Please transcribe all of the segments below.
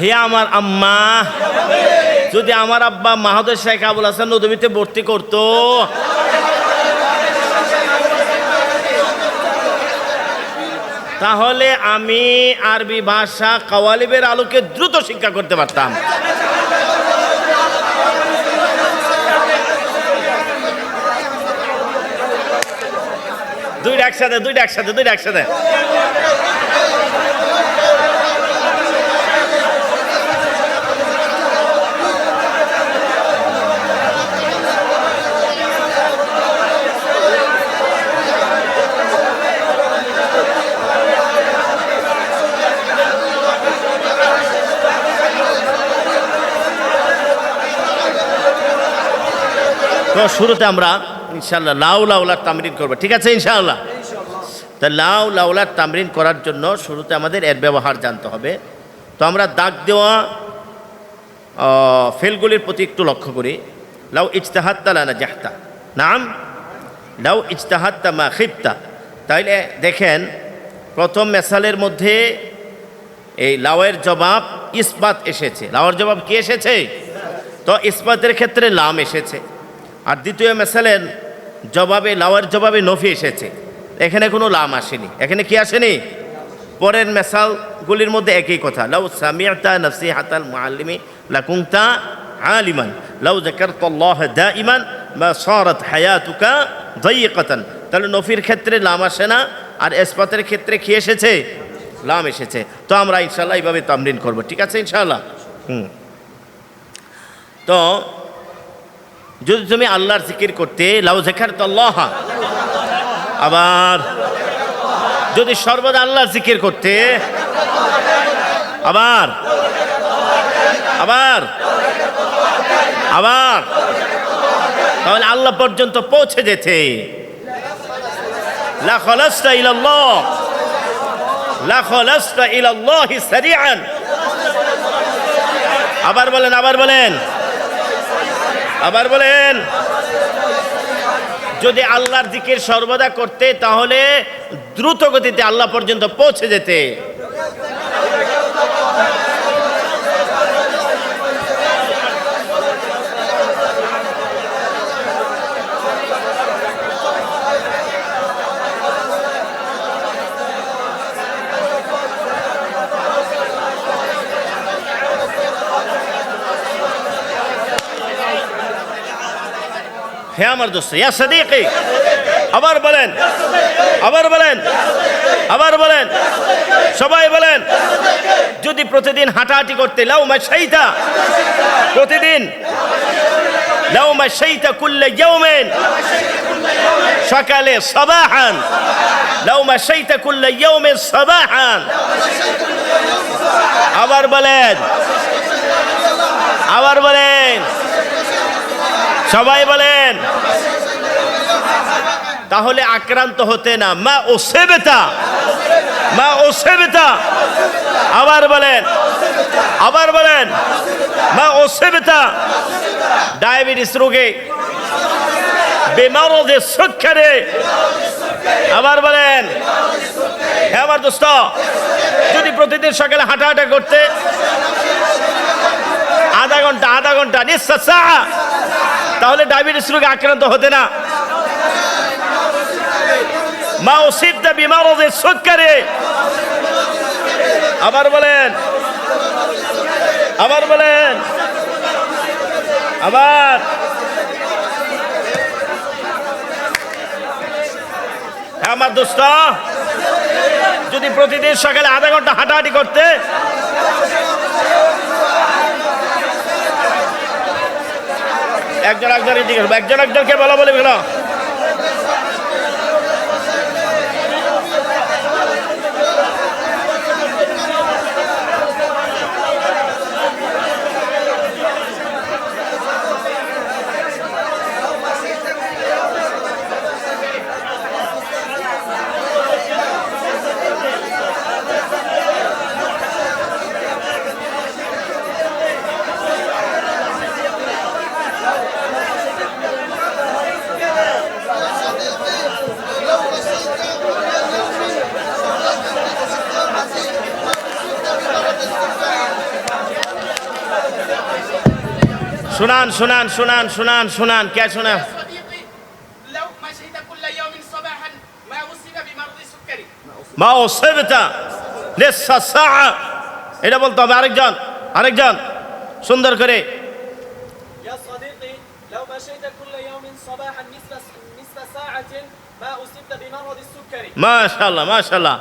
হে আমার আম্মা, যদি আমার আব্বা মাহাদুর শেখ আবুল হাসান নদীতে ভর্তি করতো। তাহলে আমি আরবি ভাষা কাওয়ালিবের আলোকে দ্রুত শিক্ষা করতে পারতাম। দুইটা একসাথে দুইটা একসাথে দুইটা একসাথে। তো শুরুতে আমরা ইনশাল্লাহ লাউ লাউলার তামরিন করব। ঠিক আছে ইনশাআল্লাহ? তা লাউ লাউলার তামরিন করার জন্য শুরুতে আমাদের এর ব্যবহার জানতে হবে। তো আমরা দাগ দেওয়া ফেলগুলির প্রতি একটু লক্ষ্য করি। লাউ ইজতাহাত্তা লানা জাহতা। নাম? লাউ ইজতাহাত্তা মা খিপ্তা তাইলে দেখেন, প্রথম মেসালের মধ্যে এই লাউয়ের জবাব ইস্পাত এসেছে। লাউয়ের জবাব কি এসেছে? তো ইস্পাতের ক্ষেত্রে লাম এসেছে। আর দ্বিতীয় মেসালের জবাবে, লাওয়ার জবাবে নফি এসেছে। এখানে কোনো লাম আসেনি। এখানে কি আসেনি? পরের মেসালগুলির মধ্যে একই কথা। লাউ সামিয়াতা নফসি হাতাল মুআল্লিমি লাকুংতা আলিমান। লাউ যাকারতাল্লাহ দাইমান মা সারাত হায়াতুকা দাইয়িকাতান তাহলে নফির ক্ষেত্রে লাম আসে না, আর এসপাতের ক্ষেত্রে কি এসেছে? লাম এসেছে। তো আমরা ইনশাল্লাহ এইভাবে তামরিন করব। ঠিক আছে ইনশাল্লাহ হুম। তো যদি তুমি আল্লাহর জিকির করতে, লাউ জেখার তো আল্লাহ আবার যদি সর্বদা আল্লাহর জিকির করতে, আবার আবার আবার, তাহলে আল্লাহ পর্যন্ত পৌঁছে যেতে। আবার বলেন আবার বলেন। আবার বলেন যদি আল্লাহর দিকের সর্বদা করতে তাহলে দ্রুত গতিতে আল্লাহ পর্যন্ত পৌঁছে যেতে। হে আমার দোস্ত ইয়া সাদিকি আবার বলেন আবার বলেন আবার বলেন সবাই বলেন যদি প্রতিদিন হাঁটাহাঁটি করতে লাউ মা সেইটা প্রতিদিন লাউ মা সেইটা কুল্লে ইয়াউমিন সকালে সাবাহান লাউ মা সেইটা কুল্লে ইয়াউমিন সাবাহান আবার বলেন আবার বলেন সবাই বলেন। তাহলে আক্রান্ত হতে না, মা ও সেবেতা মা ও সেবেতা আবার বলেন আবার বলেন, মা ও সেবেতা ডায়াবেটিস রোগে বেমার বেমারদের সুখারে আবার বলেন হ্যাঁ আমার দোস্ত, যদি প্রতিদিন সকালে হাঁটা হাঁটা করতে আধা ঘণ্টা আধা ঘণ্টা, নিঃশ্বাস তাহলে ডায়াবেটিস রোগে আক্রান্ত হতে না। মা ওসিবদা বিমারদের সুৎকারে। আবার বলেন। আবার বলেন। আবার। হ্যাঁ, আমার দোস্ত। যদি প্রতিদিন সকালে আধা ঘণ্টা হাঁটাহাঁটি করতে একজন একজনের দিকে একজন একজনকে বলা বলে গেল শুনান শুনান শুনান শুনান শুনান। কে শোনা? মা ওসেবতা লেসা সা এটা বলতে হবে আরেকজন আরেকজন। সুন্দর করে। মাশাল্লাহ মাশাল্লাহ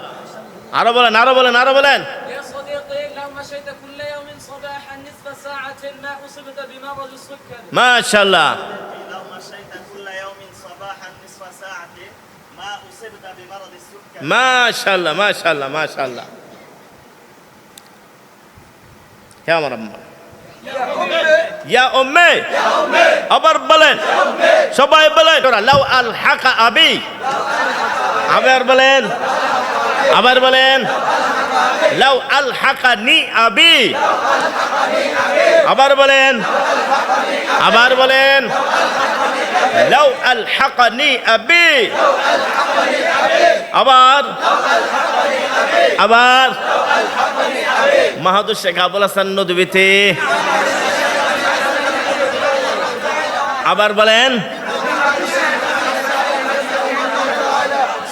আরও বলেন আরও বলেন আরও বলেন। نصف ساعة ما أصبت بمرض ما شاء الله. لو مشيت كل يوم صباحا نصف ساعة ما أصبت بمرض السكر. ما شاء الله ما شاء الله ما شاء الله. يا مرمى আবার বলেন সবাই বলেন লাউ আল হাকা আবি أبر بلن. أبر بلن. লাউ আল হাকা নি আবি। আবার বলেন। আবার বলেন। লাউ আল হাকা নি আবি। আবার। আবার। মাহাদুর শেখ আবুল হাসান নদীতে। আবার বলেন।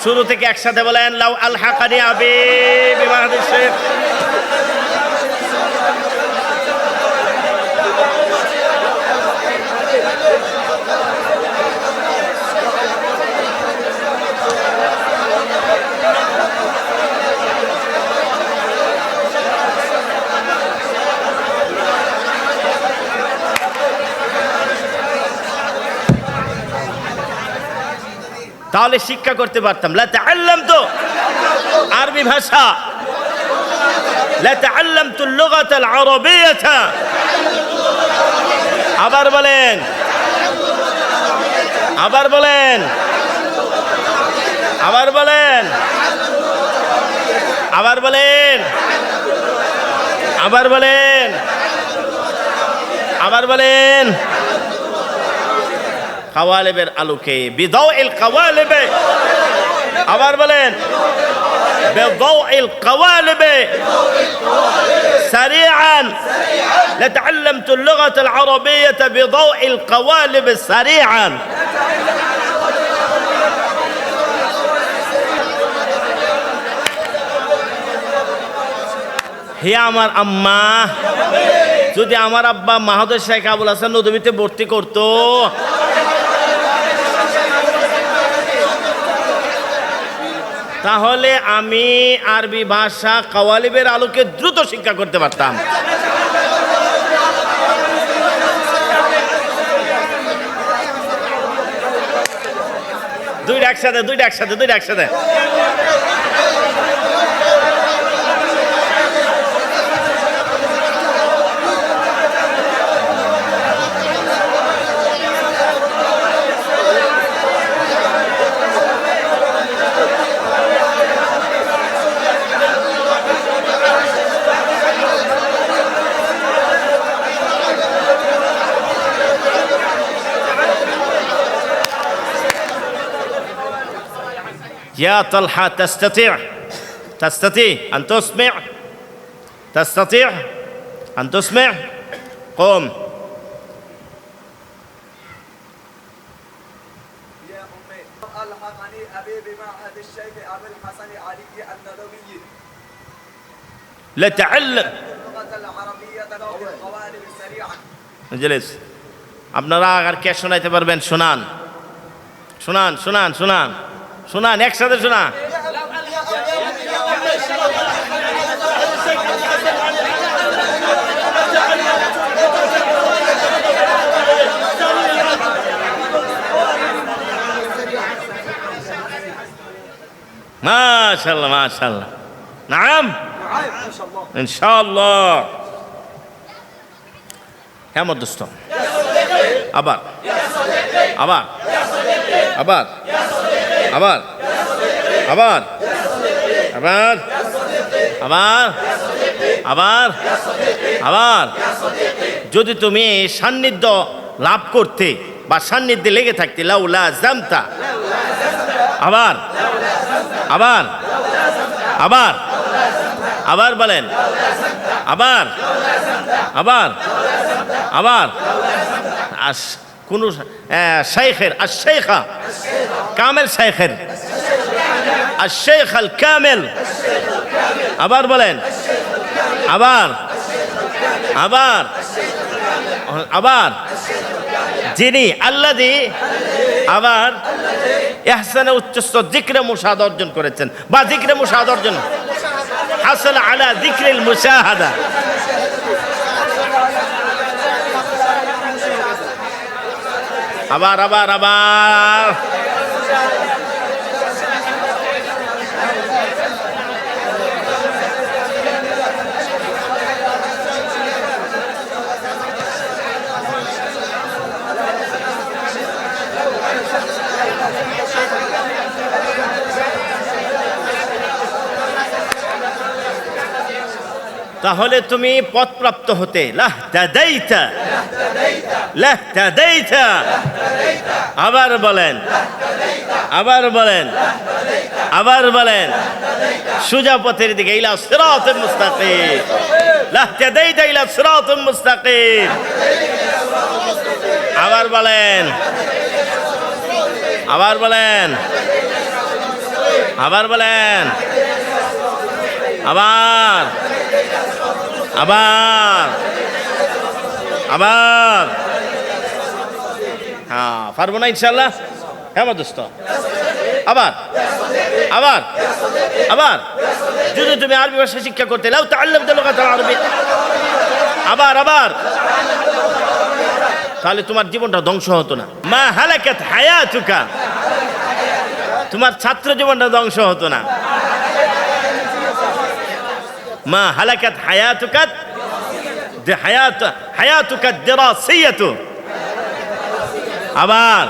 শুরু থেকে একসাথে বলেন লাউ আল হাকানি আবি মাহাদুর তাহলে শিক্ষা করতে পারতাম। লাতে আল্লাম তো আরবি ভাষা। লাতে আল্লাম তো লোকাতাল আরবিয়াতা। আবার বলেন। আবার বলেন। আবার বলেন। আবার বলেন। আবার বলেন। আবার বলেন। কাওয়ালেবের আলোকে বিদাও এল কাওয়ালেবে আবার বলেন بضوء القوالب سريعا لتعلمت اللغة العربية بضوء القوالب سريعا হে আমার আম্মা যদি আমার আব্বা মাহাদুর শেখ আবুল হাসান নদীতে ভর্তি করতো তাহলে আমি আরবি ভাষা কাওয়ালিবের আলোকে দ্রুত শিক্ষা করতে পারতাম। দুইটা একসাথে দুইটা একসাথে দুইটা একসাথে। يا طلحة تستطيع تستطيع أن تسمع تستطيع أن تسمع قم يا أمي ألحقني أبي بمعهد الشيخ أبي الحسن علي الندوي لتعلم اللغة العربية بالقوالب السريعة مجلس আপনারা আর কে শোনাইতে পারবেন শোনান শোনান শোনান শোনান শোনান একসাথে শোনান মাশাল্লাহ মাশাল্লাহ নাম? ইনশাআল্লাহ। হ্যাঁ মধ্যস্থ আবার। আবার। আবার। আবার আবার আবার আবার আবার আবার যদি তুমি সান্নিধ্য লাভ করতে বা সান্নিধ্যে লেগে থাকতে, লাউলা জামতা। আবার আবার আবার আবার বলেন। আবার আবার আবার। আস- কোন শেখের আর শেখা কামেল শেখের আর শেখ আল কামেল। আবার বলেন। আবার। আবার। আবার। যিনি আল্লাদি আবার এহসানে উচ্চস্ত জিক্রে মুশাহাদ অর্জন করেছেন। বা জিক্রে মুশাহাদ অর্জন হাসল আলা জিক্রিল মুশাহাদা। আবার আবার আবার। 감사합니다. তাহলে তুমি পথপ্রাপ্ত হতে। লাহ তাদাইতা। লাহ তাদাইতা। আবার বলেন। আবার বলেন। আবার বলেন। সুজা পথের দিকে ইলা সিরাতুল মুস্তাকিম। লাহ তাদাইতা ইলা সিরাতুল মুস্তাকিম। আবার বলেন। আবার বলেন। আবার বলেন। আবার আবার আবার। হ্যাঁ পারব না ইনশাল্লাহ হ্যাঁ আমার দোস্ত আবার আবার আবার। যদি তুমি আরবি ভাষা শিক্ষা করতে লাও কথা আরবি। আবার আবার। তাহলে তোমার জীবনটা ধ্বংস হতো না। মা হালাকাত হায়াতুকা। তোমার ছাত্র জীবনটা ধ্বংস হতো না। ما هلكت حياتك دي حياة حياتك الدراسية আবার